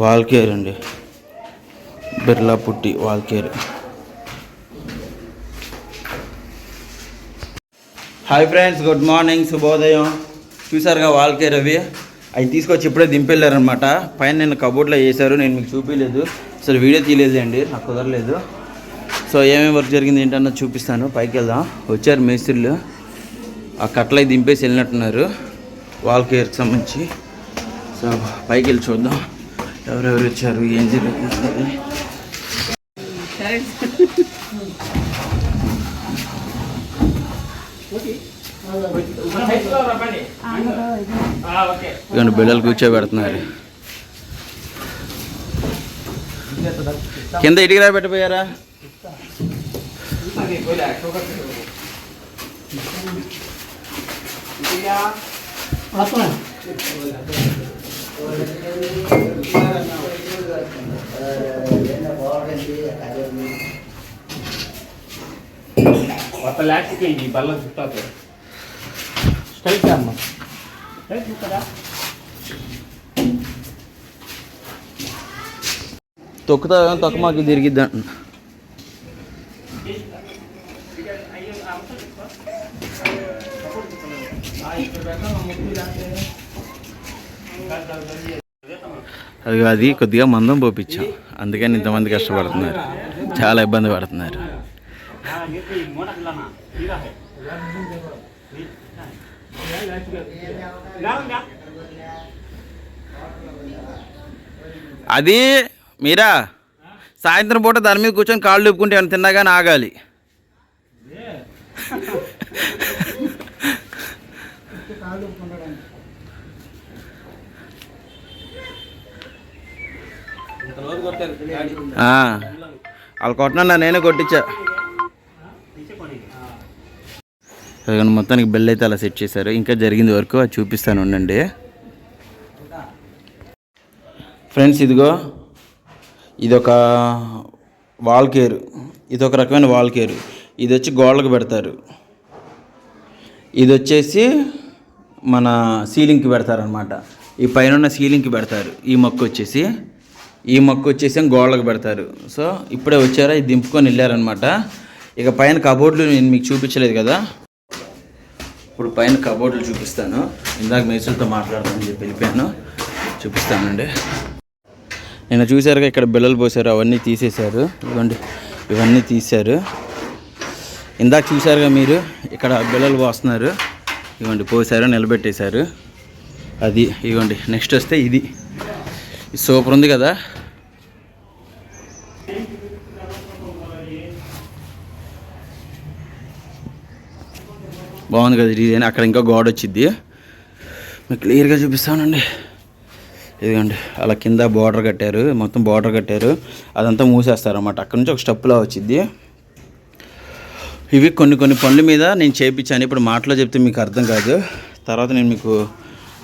Wall care అండి. Birla putty Wallcare. Hi friends good morning శుభోదయం. చూసారుగా వాల్కేర్ అవి? అవి తీసుకొచ్చి ఇప్పుడే దింపెళ్ళారనమాట పైన నేను కబోర్డ్లో వేశారు నేను మీకు చూపించలేదు అసలు వీడియో తీయలేదండి నాకు కుదరలేదు. సో ఏమేమి వర్క్ జరిగింది ఏంటన్నా చూపిస్తాను పైకి వెళ్దాం. వచ్చారు మేస్త్రులు. ఆ కట్టలై దింపేసి వెళ్ళినట్టున్నారు వాల్ కేర్కి సంబంధించి. సో పైకి వెళ్ళి చూద్దాం. ఎవరెవరు వచ్చారు? ఏం జరుగుతుంది ఇవన్నీ బిళ్ళలు కూర్చోబెడుతున్నారు. కింద ఇటుకి రా పెట్టిపోయారా కొత్త ఒక అయింది ఈ బల్ల చుట్టాతో స్ట్రైట్ అమ్మ. స్ట్రైట్ చూస్తారా తొక్కుతా తొక్కమాకి తిరిగిద్దా అది అది కొద్దిగా మందం పోపించాం అందుకని ఇంతమంది కష్టపడుతున్నారు. చాలా ఇబ్బంది పడుతున్నారు. అది మీరా? సాయంత్రం పూట దాని మీద కూర్చొని కాళ్ళు ఊపుకుంటే ఏమైనా తిన్నాగానే ఆగాలి. వాళ్ళు కొట్టినా నేనే కొట్టించా. మొత్తానికి బెల్ అయితే అలా సెట్ చేశారు. ఇంకా జరిగింది వరకు అది చూపిస్తాను ఉండండి. ఫ్రెండ్స్ ఇదిగో ఇదొక వాల్ కేర్ ఇదొక రకమైన వాల్ కేర్ ఇది వచ్చి గోడలకు పెడతారు. ఇది వచ్చేసి మన సీలింగ్కి పెడతారనమాట ఈ పైన ఉన్న సీలింగ్కి పెడతారు. ఈ మొక్క వచ్చేసి ఈ మొక్క వచ్చేసి గోడలకు పెడతారు. సో ఇప్పుడే వచ్చారా? ఇది దింపుకొని వెళ్ళారనమాట ఇక పైన కబోర్డులు నేను మీకు చూపించలేదు కదా. ఇప్పుడు పైన కబోర్డులు చూపిస్తాను. ఇందాక మేసులతో మాట్లాడతానని చెప్పి వెళ్ళిపోయాను. చూపిస్తానండి. నేను చూసారుగా ఇక్కడ బిల్లలు పోసారు అవన్నీ తీసేశారు. ఇవ్వండి ఇవన్నీ తీశారు. ఇందాక చూసారుగా మీరు ఇక్కడ బిల్లలు పోస్తున్నారు. ఇవ్వండి పోసారు నిలబెట్టేశారు. అది ఇవ్వండి నెక్స్ట్ వస్తే ఇది ఇది. సూపర్ ఉంది కదా. బాగుంది కదా డిజైన్ అక్కడ ఇంకా గోడ వచ్చింది మీకు క్లియర్గా చూపిస్తానండి. ఇదిగోండి అలా కింద బార్డర్ కట్టారు మొత్తం బార్డర్ కట్టారు. అదంతా మూసేస్తారన్నమాట. అక్కడ నుంచి ఒక స్టెప్లా వచ్చింది ఇవి కొన్ని కొన్ని పనుల మీద నేను చేయించాను ఇప్పుడు మాటలో చెప్తే మీకు అర్థం కాదు. తర్వాత నేను మీకు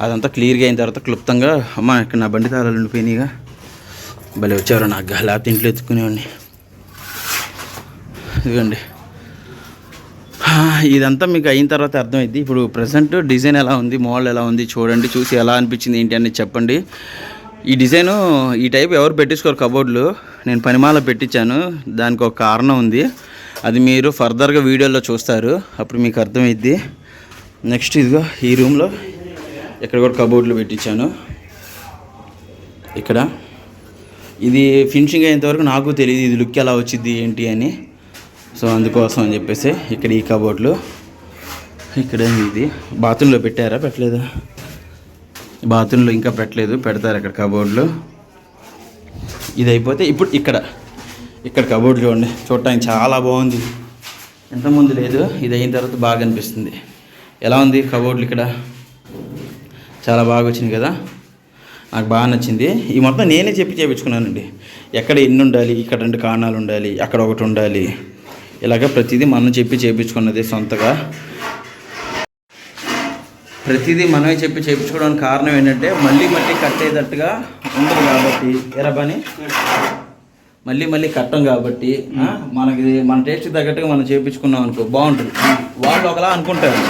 అదంతా క్లియర్గా అయిన తర్వాత క్లుప్తంగా అమ్మ ఇక్కడ నా బండి తాళాలు ఉండిపోయినాయిగా భలే వచ్చారు నాకు లేకపోతే ఇంట్లో ఎత్తుకునేవాడిని. ఇదిగోండి. ఇదంతా మీకు అయిన తర్వాత అర్థమైంది ఇప్పుడు ప్రజెంట్ డిజైన్ ఎలా ఉంది మోడల్ ఎలా ఉంది చూడండి చూసి ఎలా అనిపించింది ఏంటి అని చెప్పండి. ఈ డిజైను ఈ టైప్ ఎవరు పెట్టించుకోరు కబోర్డ్లు. నేను పనిమాల పెట్టించాను దానికి ఒక కారణం ఉంది. అది మీరు ఫర్దర్గా వీడియోలో చూస్తారు అప్పుడు మీకు అర్థమైద్ది. నెక్స్ట్ ఇదిగో ఈ రూమ్లో ఇక్కడ కూడా కబోర్డ్లు పెట్టించాను. ఇక్కడ. ఇది ఫినిషింగ్ అయ్యేంతవరకు నాకు తెలియదు ఇది లుక్ ఎలా వచ్చింది ఏంటి అని. సో అందుకోసం అని చెప్పేసి ఇక్కడ ఈ కబోర్డ్లు. ఇక్కడ ఇది. బాత్రూంలో పెట్టారా? పెట్టలేదు? బాత్రూంలో ఇంకా పెట్టలేదు. పెడతారు అక్కడ కబోర్డ్లు. ఇది అయిపోతే ఇప్పుడు ఇక్కడ. ఇక్కడ కబోర్డ్ చూడండి. చూడటానికి చాలా బాగుంది. ఎంతమంది లేదు. ఇది అయిన తర్వాత బాగా అనిపిస్తుంది. ఎలా ఉంది కబోర్డ్లు ఇక్కడ? చాలా బాగా వచ్చింది కదా? నాకు బాగా నచ్చింది. ఈ మొత్తం నేనే చెప్పి చేయించుకున్నానండి ఎక్కడ ఎన్ని ఉండాలి ఇక్కడ రెండు కారణాలు ఉండాలి అక్కడ ఒకటి ఉండాలి. ఇలాగ ప్రతిదీ మనం చెప్పి చేయించుకున్నది సొంతగా. ప్రతిదీ మనమే చెప్పి చేయించుకోవడానికి కారణం ఏంటంటే మళ్ళీ మళ్ళీ కట్టేటట్టుగా ఉండదు కాబట్టి ఎరా పని మళ్ళీ మళ్ళీ కట్టం కాబట్టి మనకి మన టేస్ట్ తగ్గట్టుగా మనం చేయించుకున్నాం అనుకో బాగుంటుంది. వాళ్ళు ఒకలా అనుకుంటారు.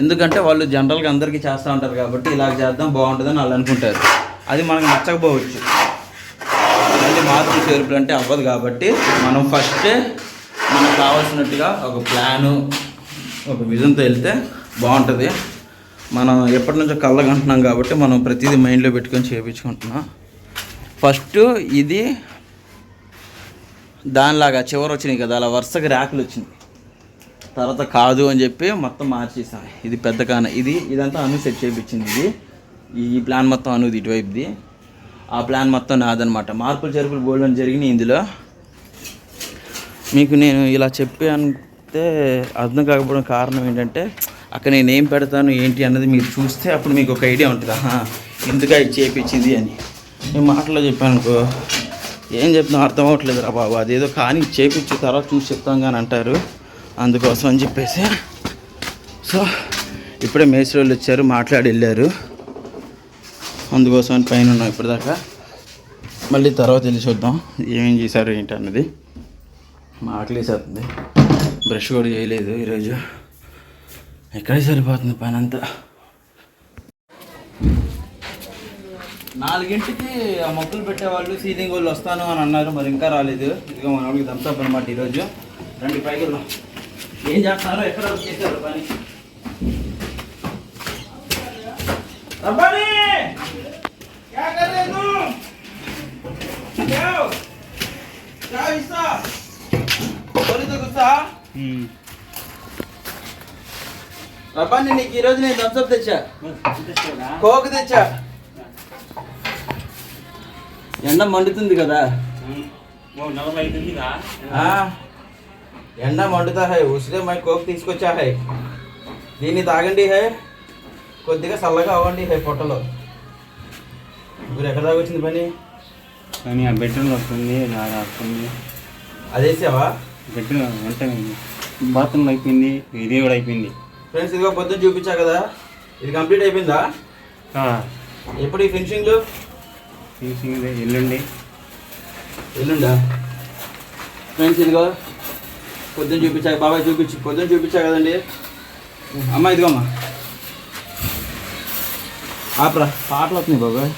ఎందుకంటే వాళ్ళు జనరల్గా అందరికీ చేస్తూ ఉంటారు కాబట్టి ఇలా చేద్దాం బాగుంటుందని వాళ్ళు అనుకుంటారు. అది మనకు నచ్చకపోవచ్చు. మళ్ళీ మార్పులు చేర్పులు అంటే అవ్వదు కాబట్టి మనం ఫస్టే మనకు కావాల్సినట్టుగా ఒక ప్లాను ఒక విజన్తో వెళ్తే బాగుంటుంది. మనం ఎప్పటి నుంచో కళ్ళగంటున్నాం కాబట్టి మనం ప్రతిదీ మైండ్లో పెట్టుకొని చేయించుకుంటున్నాం ఫస్ట్ ఇది దానిలాగా చివరి వచ్చినాయి కదా అలా వరుసగా ర్యాకులు వచ్చినాయి తర్వాత కాదు అని చెప్పి మొత్తం మార్చేసాం ఇది పెద్ద కాన ఇది ఇదంతా అను సెట్ చేయించింది ఇది. ఈ ప్లాన్ మొత్తం అనుది ఇటువైపుది. ఆ ప్లాన్ మొత్తం నాదనమాట మార్పులు చేర్పులు బోల్డ్ అని జరిగినాయి ఇందులో. మీకు నేను ఇలా చెప్పి అంటే అర్థం కాకపోవడం కారణం ఏంటంటే అక్కడ నేను ఏం పెడతాను ఏంటి అన్నది మీరు చూస్తే అప్పుడు మీకు ఒక ఐడియా ఉంటుంది. ఇందుగా ఎందుకు ఇది చేయించింది అని. నేను మాటలో చెప్పాను అనుకో ఏం చెప్తున్నా అర్థం అవ్వట్లేదు రా బాబు. అదేదో కానీ చేయించిన తర్వాత చూసి చెప్తాం కానీ అంటారు. అందుకోసం అని చెప్పేసి. సో ఇప్పుడే మేస్త్రి వాళ్ళు వచ్చారు మాట్లాడి వెళ్ళారు. అందుకోసం అని పైన ఉన్నాం ఇప్పటిదాకా. మళ్ళీ తర్వాత వెళ్ళి చూద్దాం ఏమేం చేశారు ఏంటి అన్నది. మా బ్రష్ కూడా చేయలేదు ఈరోజు. ఎక్కడే సరిపోతుంది పని అంతా నాలుగింటికి ఆ మొక్కలు పెట్టేవాళ్ళు సీలింగ్ వాళ్ళు వస్తాను అని అన్నారు మరి ఇంకా రాలేదు. ఇదిగో మన వాళ్ళకి దంతప్ అనమాట ఈరోజు. రండి పైకి వెళ్దాం. ఏం చేస్తున్నారు ఎక్కడ చేశారు పని రబ్బాని! क्या कर रहे तुम? क्या हो? क्या हिस्सा? बोली तो गुस्सा రబ్బాని నీకు ఈరోజు నేను థమ్స్అప్ తెచ్చా కోక్ తెచ్చా ఎండ మండుతుంది కదా ఆ, ఎండ మండుతా హై ఉసిరే మై కోక్ తీసుకొచ్చా హై. దీన్ని తాగండి హై కొద్దిగా చల్లగా అవ్వండి హై పొట్టలో. మీరు ఎక్కడ దాకా వచ్చింది పని కానీ ఆ బెడ్రూమ్ వస్తుంది వస్తుంది అదేసావా బెడ్రూమ్ అంటే బాత్రూమ్ అయిపోయింది ఇది కూడా అయిపోయింది. ఫ్రెండ్స్ ఇదిగో పొద్దున్న చూపించా కదా ఇది కంప్లీట్ అయిపోయిందా? ఎప్పుడు ఈ ఫినిషింగ్? ఫినిషింగ్ ఎల్లుండి. ఎల్లుండా? ఫ్రెండ్స్ ఇదిగో పొద్దున్న చూపించా బాబాయ్ చూపించు పొద్దున్న చూపించా కదండి. అమ్మ ఇదిగో అమ్మా ఆపరా. పాటలు వస్తున్నాయి బాబాయ్.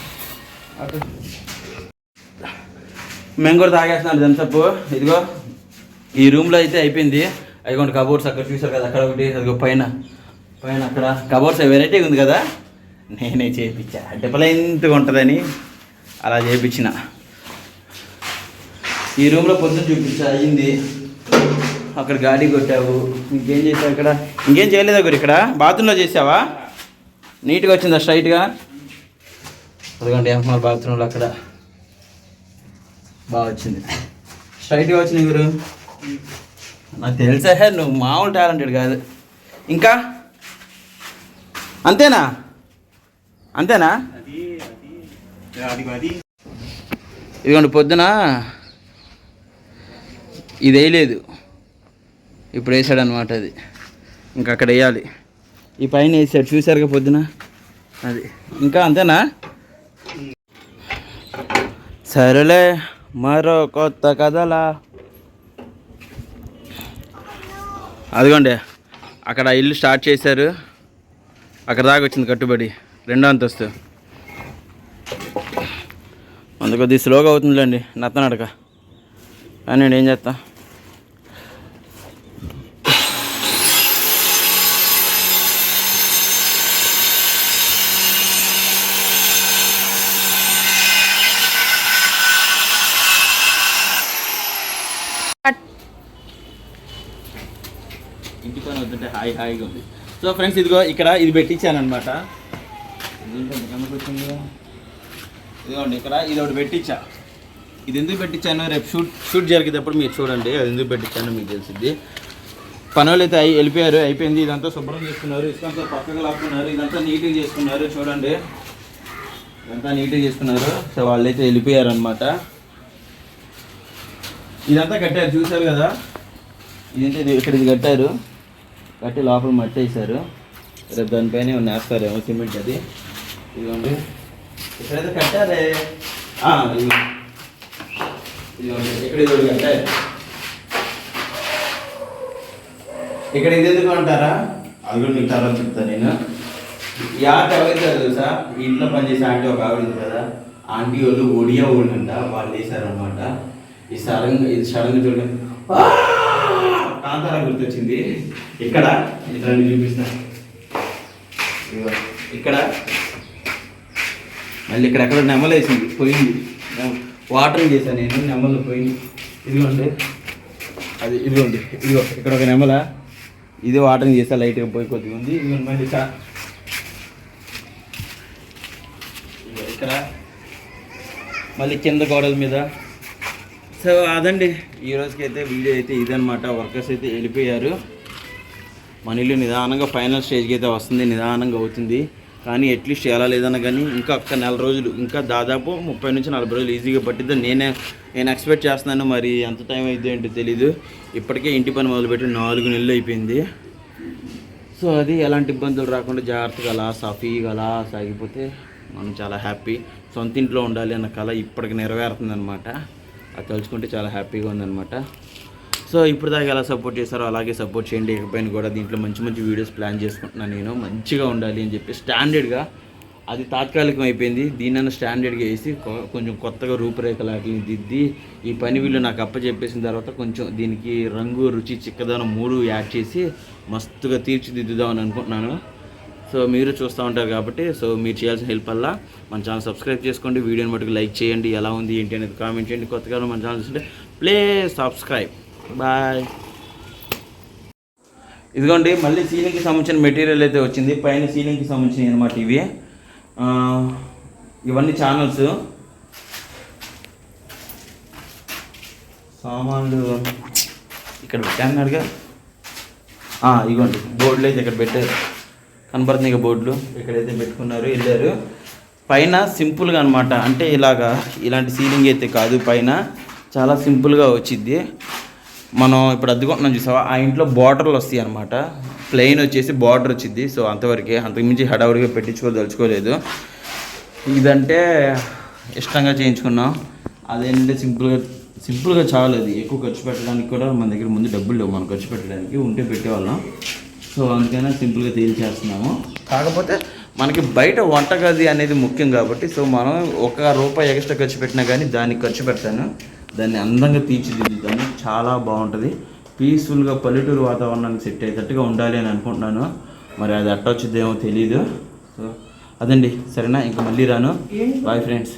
మేము కూడా తాగేస్తున్నాడు థమ్సప్ ఇదిగో ఈ రూమ్లో అయితే అయిపోయింది. అయిగోండి కబోర్డ్స్ అక్కడ చూసారు కదా అక్కడ ఒకటి అదిగో పైన. పైన అక్కడ కబోర్డ్స్ వెరైటీగా ఉంది కదా? నేనే చేయించా డిఫరెంట్గా ఉంటుందని అలా చేయించిన ఈ రూమ్లో పొద్దున్న చూపించా అయ్యింది. అక్కడ గాలి కొట్టావు. ఇంకేం చేసావు ఇక్కడ? ఇంకేం చేయలేదా గురు ఇక్కడ? బాత్రూంలో చేసావా? నీట్గా వచ్చిందా స్ట్రైట్గా? అదిగోండి ఎంఎల్ బాత్రూంలో అక్కడ. బాగా వచ్చింది. స్ట్రైట్గా వచ్చింది గురు. నాకు తెలుసా నువ్వు మామూలు టాలెంటెడ్ కాదు. ఇంకా? అంతేనా? అంతేనా? ఇదిగోండి పొద్దున. ఇది వేయలేదు. ఇప్పుడు వేసాడు అనమాట అది. ఇంకా అక్కడ వేయాలి. ఈ పైన వేసాడు చూసారుగా పొద్దున? అది. ఇంకా అంతేనా? సరేలే మరో కొత్త కథలా. అదిగోండి అక్కడ ఇల్లు స్టార్ట్ చేశారు. అక్కడ దాకా వచ్చింది కట్టుబడి రెండో అంతస్తు. అందుకు కొద్దిగా స్లోగా అవుతుందిలేండి నత్తనడక. కానీ నేను ఏం చేస్తా? ఇంటి పని హాయి హాయిగా ఉంది. సో ఫ్రెండ్స్ ఇదిగో ఇక్కడ ఇది పెట్టించాను అనమాట ఇదిగోండి ఇక్కడ ఇది ఒకటి పెట్టించా. ఇది ఎందుకు పెట్టించాను? రేపు షూట్ షూట్ జరిగేటప్పుడు మీరు చూడండి. అది ఎందుకు పెట్టించాను మీకు తెలిసింది పనులు అయితే అయి వెళ్ళిపోయారు అయిపోయింది. ఇదంతా శుభ్రం చేసుకున్నారు ఇష్టంతో పక్కకు లాక్కున్నారు ఇదంతా నీట్గా చేసుకున్నారు చూడండి. ఇదంతా నీట్గా చేసుకున్నారు. సో వాళ్ళైతే వెళ్ళిపోయారు అనమాట ఇదంతా కట్టారు చూశారు కదా? ఇదంతా ఇది ఇక్కడ ఇది కట్టారు. కట్టి లోపల మట్టి వేశారు రేపు దానిపైన ఏమన్నా వేస్తారేమో సిమెంట్ అది. ఇదిగోండి. ఇక్కడైతే కట్టారే. ఇదిగో. ఇదిగోండి. ఇక్కడ ఇది ఒకటి కట్టారు ఇక్కడ ఇది ఎందుకు అంటారా? అది కూడా మీకు తర్వాత చెప్తాను నేను. ఈ ఆట ఎవరైతే తెలుసా? ఇంట్లో పనిచేసే ఆంటీ ఒక ఆవిడ కదా. ఆంటీ వాళ్ళు ఒడియా వాళ్ళు అంట వాళ్ళు వేసారనమాట ఈ సడన్ ఇది సడన్గా చూడండి. కాంతారా గుర్తొచ్చింది. ఇక్కడ ఇక్కడ చూపిస్తా. ఇదిగో, ఇక్కడ. మళ్ళీ ఇక్కడ ఎక్కడ నెమలేసింది పోయింది. వాటరింగ్ చేశాను నేను నెమలు పోయింది ఇదిగోండి. అది ఇదిగోండి ఇదిగో ఇక్కడ ఒక నెమల. ఇది వాటరింగ్ చేస్తా లైట్గా పోయి కొద్దిగా ఉంది. ఇదిగోండి మళ్ళీ ఇక్కడ ఇక్కడ. మళ్ళీ కింద గోడల మీద. సో అదండి. ఈ రోజుకి అయితే వీడియో అయితే ఇదనమాట వర్కర్స్ అయితే వెళ్ళిపోయారు. మన ఇల్లు నిదానంగా ఫైనల్ స్టేజ్కి అయితే వస్తుంది. నిదానంగా అవుతుంది. కానీ అట్లీస్ట్ ఎలా లేదన్నా కానీ ఇంకా ఒక్క నెల రోజులు ఇంకా దాదాపు ముప్పై నుంచి నలభై రోజులు ఈజీగా పట్టిద్ది. నేనే నేను ఎక్స్పెక్ట్ చేస్తున్నాను మరి ఎంత టైం అయితే ఏంటో తెలీదు. ఇప్పటికే ఇంటి పని మొదలుపెట్టి నాలుగు నెలలు అయిపోయింది. సో అది ఎలాంటి ఇబ్బందులు రాకుండా జాగ్రత్తగా అలా సఫీగా అలా సాగిపోతే మనం చాలా హ్యాపీ. సొంత ఇంట్లో ఉండాలి అన్న కళ ఇప్పటికి నెరవేరుతుంది అనమాట అది తలుచుకుంటే చాలా హ్యాపీగా ఉందన్నమాట. సో ఇప్పుడు దాకా ఎలా సపోర్ట్ చేస్తారో అలాగే సపోర్ట్ చేయండి. ఇకపైన కూడా దీంట్లో మంచి మంచి వీడియోస్ ప్లాన్ చేసుకుంటున్నాను నేను. మంచిగా ఉండాలి అని చెప్పి స్టాండర్డ్గా అది తాత్కాలికం అయిపోయింది. దీనైనా స్టాండర్డ్గా వేసి కొ- కొంచెం కొత్తగా రూపురేఖలాటిని దిద్ది ఈ పని వీళ్ళు నాకు అప్పచెప్పేసిన తర్వాత కొంచెం దీనికి రంగు రుచి చిక్కదనం మూడు యాడ్ చేసి మస్తుగా తీర్చిదిద్దుదామని అనుకుంటున్నాను. సో మీరు చూస్తూ ఉంటారు కాబట్టి సో మీరు చేయాల్సిన హెల్ప్ వల్ల మన ఛానల్ సబ్స్క్రైబ్ చేసుకోండి. వీడియోని మటుకు లైక్ చేయండి. ఎలా ఉంది ఏంటి అనేది కామెంట్ చేయండి. కొత్తగా మన ఛానల్ చూస్తుంటే ప్లీజ్ సబ్స్క్రైబ్ బాయ్ ఇదిగోండి మళ్ళీ సీలింగ్కి సంబంధించిన మెటీరియల్ అయితే వచ్చింది. పైన సీలింగ్కి సంబంధించినవి అనమాట ఇవి ఇవన్నీ ఛానల్స్ సామాన్లు ఇక్కడ పెట్టాను అడిగా. ఇగోండి బోర్డులు అయితే ఇక్కడ పెట్టారు. కనబడుతుంది ఇక బోర్డులు. ఇక్కడైతే పెట్టుకున్నారు వెళ్ళారు. పైన సింపుల్గా అనమాట అంటే ఇలాగా ఇలాంటి సీలింగ్ అయితే కాదు పైన చాలా సింపుల్గా వచ్చింది మనం ఇప్పుడు అద్దుకుంటున్నాం చూసావా? ఆ ఇంట్లో బార్డర్లు వస్తాయి అనమాట ప్లెయిన్ వచ్చేసి బార్డర్ వచ్చింది సో అంతవరకే అంతకుమించి హడావుడిగా పెట్టించుకోదలుచుకోలేదు. ఇదంటే ఇష్టంగా చేయించుకున్నాం. అదేంటంటే సింపుల్గా సింపుల్గా చాలు అది ఎక్కువ ఖర్చు పెట్టడానికి కూడా మన దగ్గర ముందు డబ్బులు లేవు. మనం ఖర్చు పెట్టడానికి ఉంటే పెట్టేవాళ్ళం. సో అందుకనే సింపుల్గా తేల్చేస్తున్నాము. కాకపోతే మనకి బయట వంటగది అనేది ముఖ్యం కాబట్టి సో మనం ఒక రూపాయి ఎక్స్ట్రా ఖర్చు పెట్టినా కానీ దానికి ఖర్చు పెడతాను. దాన్ని అందంగా తీర్చిదిద్దుతాను చాలా బాగుంటుంది. పీస్ఫుల్గా పల్లెటూరు వాతావరణానికి సెట్ అయ్యేటట్టుగా ఉండాలి అని అనుకుంటున్నాను. మరి అది అట్టొచ్చుద్దేమో తెలీదు. సో అదండి. సరేనా? ఇంకా మళ్ళీ రాను. Bye friends